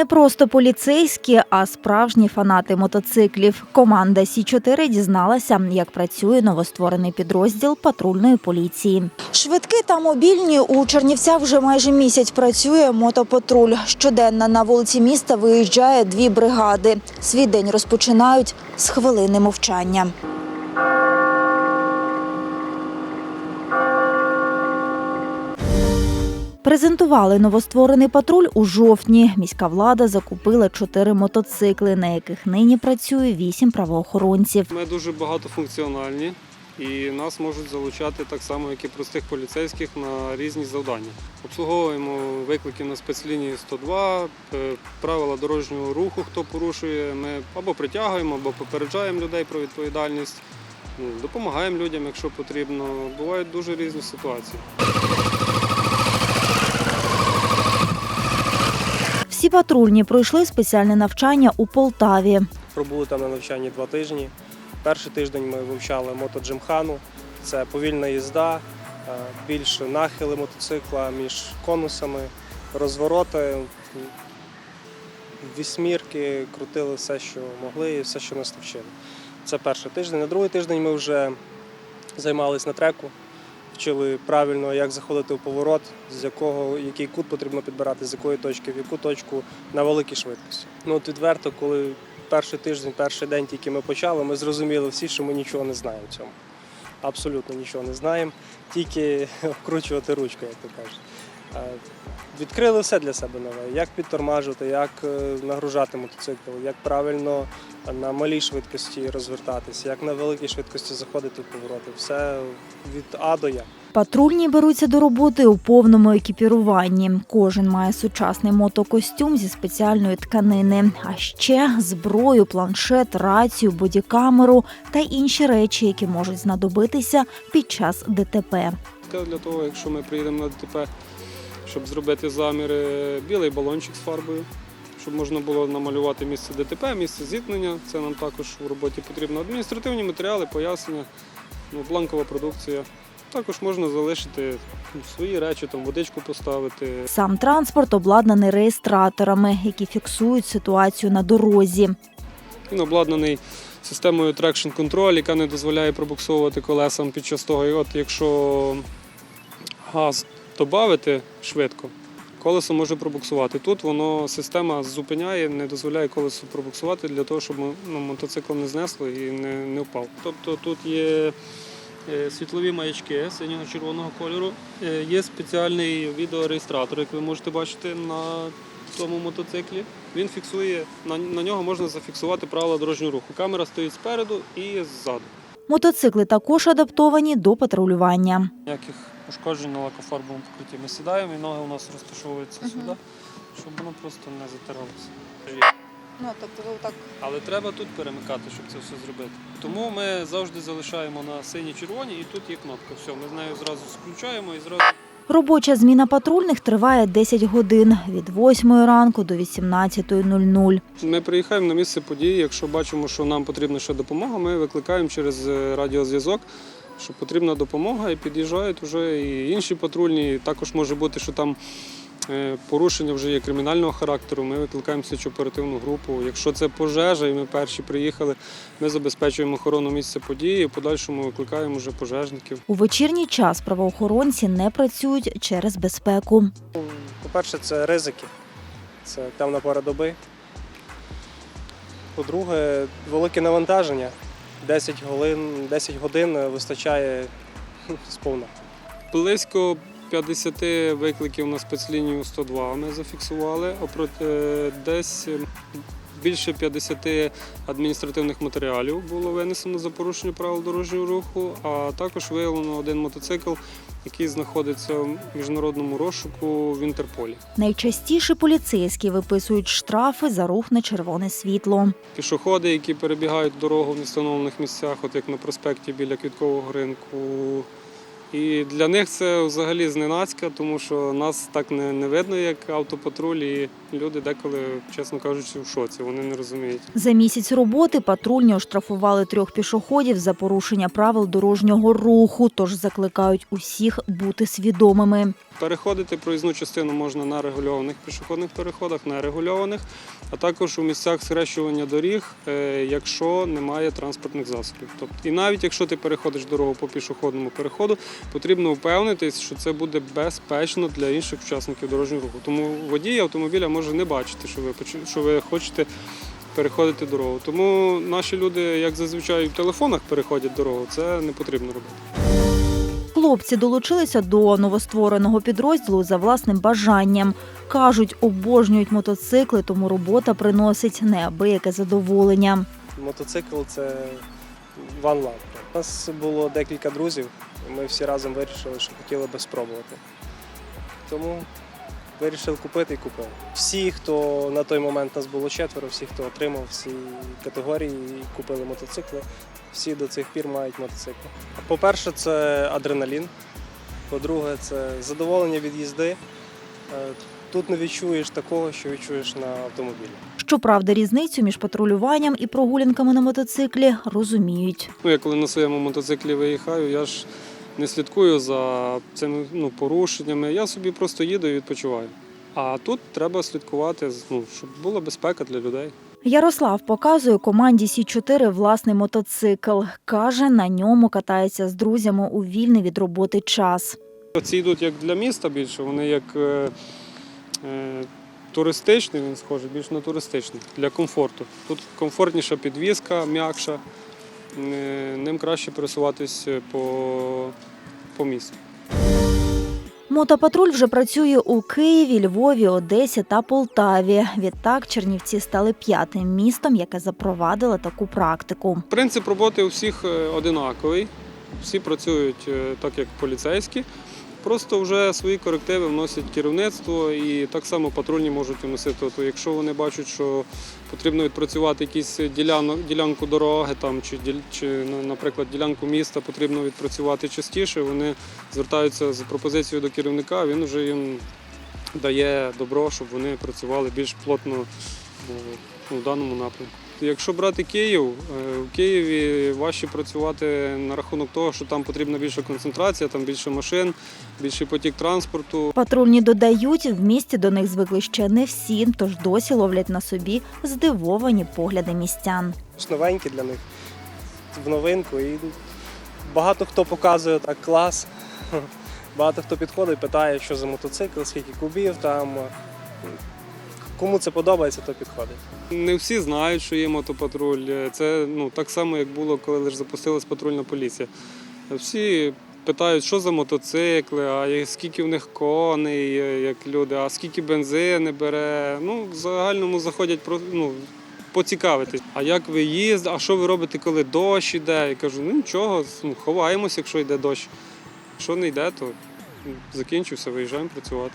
Не просто поліцейські, а справжні фанати мотоциклів. Команда Сі 4 дізналася, як працює новостворений підрозділ патрульної поліції. Швидкі та мобільні у Чернівцях вже майже місяць працює мотопатруль. Щоденно на вулиці міста виїжджає дві бригади. Свій день розпочинають з хвилини мовчання. Презентували новостворений патруль у жовтні. Міська влада закупила чотири мотоцикли, на яких нині працює вісім правоохоронців. Ми дуже багатофункціональні і нас можуть залучати так само, як і простих поліцейських на різні завдання. Обслуговуємо виклики на спецлінії 102, е, правила дорожнього руху, хто порушує. Ми або притягуємо, або попереджаємо людей про відповідальність. Ну, Допомагаємо людям, якщо потрібно. Бувають дуже різні ситуації. Всі патрульні пройшли спеціальне навчання у Полтаві. Пробули там на навчанні два тижні. Перший тиждень ми вивчали мотоджимхану. Це повільна їзда, е, більше нахили мотоцикла між конусами, розвороти, вісьмірки, крутили все, що могли, і все, що нас навчили. Це перший тиждень. На другий тиждень ми вже займалися на треку, вчили правильно, як заходити в поворот, з якого який кут потрібно підбирати, з якої точки, в яку точку на великій швидкості. Ну от відверто, коли перший тиждень, перший день тільки ми почали, ми зрозуміли всі, що ми нічого не знаємо в цьому. Абсолютно нічого не знаємо, тільки вкручувати ручку, як то кажуть. Відкрили все для себе нове, як підтормажувати, як е, нагружати мотоцикл, як правильно на малій швидкості розвертатися, як на великій швидкості заходити в повороти. Все від А до Я. Патрульні беруться до роботи у повному екіпіруванні. Кожен має сучасний мотокостюм зі спеціальної тканини, а ще зброю, планшет, рацію, бодікамеру та інші речі, які можуть знадобитися під час ДТП. Для того, якщо ми приїдемо на ДТП, щоб зробити заміри, білий балончик з фарбою, щоб можна було намалювати місце ДТП, місце зіткнення. Це нам також в роботі потрібно. Адміністративні матеріали, пояснення, ну, бланкова продукція. Також можна залишити ну, свої речі, там водичку поставити. Сам транспорт обладнаний реєстраторами, які фіксують ситуацію на дорозі. Він обладнаний системою Traction Control, яка не дозволяє пробуксовувати колесам під час того. І от якщо газ додати швидко, колесо може пробуксувати. Тут воно система зупиняє, не дозволяє колесу пробуксувати для того, щоб ну, мотоцикл не знесло і не, не впав. Тобто тут є е, світлові маячки синього червоного кольору. Е, Є спеціальний відеореєстратор, як ви можете бачити на цьому мотоциклі. Він фіксує, на, на нього можна зафіксувати правила дорожнього руху. Камера стоїть спереду і ззаду. Мотоцикли також адаптовані до патрулювання. Ніяких ушкоджень на лакофарбовому покритті. Ми сідаємо і ноги у нас розташовуються сюди, щоб воно просто не затиралося. Ну, тобто ви так Але треба тут перемикати, щоб це все зробити. Тому ми завжди залишаємо на синій червоній і тут є кнопка. Все, ми з нею зразу включаємо і зразу. Робоча зміна патрульних триває 10 годин від 8 ранку до 18.00. Ми приїхаємо на місце події. Якщо бачимо, що нам потрібна ще допомога, ми викликаємо через е, радіозв'язок, що потрібна допомога, і під'їжджають вже і інші патрульні. І також може бути, що там е, порушення вже є кримінального характеру. Ми викликаємо слідчо оперативну групу. Якщо це пожежа, і ми перші приїхали, ми забезпечуємо охорону місця події. В подальшому викликаємо вже пожежників. У вечірній час правоохоронці не працюють через безпеку. По-перше, це ризики, це темна пора доби. По-друге, велике навантаження. 10 годин, 10 годин вистачає сповна. Близько 50 викликів на спецлінію 102 ми зафіксували, а десь більше 50 адміністративних матеріалів було винесено за порушення правил дорожнього руху, а також виявлено один мотоцикл, який знаходиться в міжнародному розшуку в Інтерполі. Найчастіше поліцейські виписують штрафи за рух на червоне світло. Пішоходи, які перебігають дорогу в невстановлених місцях, от як на проспекті біля квіткового ринку. І для них це взагалі зненацька, тому що нас так не, не видно, як автопатруль, і люди деколи, чесно кажучи, в шоці, вони не розуміють. За місяць роботи патрульні оштрафували трьох пішоходів за порушення правил дорожнього руху, тож закликають усіх бути свідомими. Переходити проїзну частину можна на регульованих пішохідних переходах, нерегульованих, а також у місцях схрещування доріг, е, якщо немає транспортних засобів. Тобто, і навіть якщо ти переходиш дорогу по пішохідному переходу, потрібно впевнитись, що це буде безпечно для інших учасників дорожнього руху. Тому водій автомобіля може не бачити, що ви що ви хочете. Переходити дорогу. Тому наші люди, як зазвичай в телефонах переходять дорогу, це не потрібно робити. Хлопці долучилися до новоствореного підрозділу за власним бажанням. Кажуть, обожнюють мотоцикли, тому робота приносить неабияке задоволення. Мотоцикл це one love. У нас було декілька друзів, і ми всі разом вирішили, що хотіли би спробувати. Тому вирішили купити і купили. Всі, хто на той момент нас було четверо, всі, хто отримав всі категорії і купили мотоцикли, всі до цих пір мають мотоцикли. По-перше, це адреналін. По-друге, це задоволення від їзди. Е, Тут не відчуєш такого, що відчуєш на автомобілі. Щоправда, різницю між патрулюванням і прогулянками на мотоциклі розуміють. Ну, я коли на своєму мотоциклі виїхаю, я ж не слідкую за цими ну, порушеннями. Я собі просто їду і відпочиваю. А тут треба слідкувати, ну, щоб була безпека для людей. Ярослав показує команді Сі 4 власний мотоцикл. Каже, на ньому катається з друзями у вільний від роботи час. Ці йдуть як для міста більше, вони як е, е, туристичний, він схожий, більш на туристичний, для комфорту. Тут комфортніша підвізка, м'якша, ним краще пересуватись по, по місту. Мотопатруль вже працює у Києві, Львові, Одесі та Полтаві. Відтак Чернівці стали п'ятим містом, яке запровадило таку практику. Принцип роботи у всіх е, одинаковий. Всі працюють е, так, як поліцейські. Просто вже свої корективи вносять керівництво і так само патрульні можуть вносити. Тобто, якщо вони бачать, що потрібно відпрацювати якісь ділянок, ділянку дороги там, чи, чи, наприклад, ділянку міста потрібно відпрацювати частіше, вони звертаються з пропозицією до керівника, він вже їм дає добро, щоб вони працювали більш плотно е, у даному напрямку. Якщо брати Київ, е, в Києві важче працювати на рахунок того, що там потрібна більша концентрація, там більше машин, більший потік транспорту. Патрульні додають, в місті до них звикли ще не всі, тож досі ловлять на собі здивовані погляди містян. Новенькі для них в новинку. І багато хто показує так клас. Багато хто підходить, питає, що за мотоцикл, скільки кубів там. Кому це подобається, то підходить. Не всі знають, що є мотопатруль. Це ну, так само, як було, коли лише запустилась патрульна поліція. Всі питають, що за мотоцикли, а скільки в них коней, е, як люди, а скільки бензини бере. Ну, в загальному заходять ну, поцікавитись. А як ви їздите, а що ви робите, коли дощ іде? Я кажу, ну нічого, ну, ховаємось, якщо йде дощ. Якщо не йде, то ну, закінчився, виїжджаємо працювати.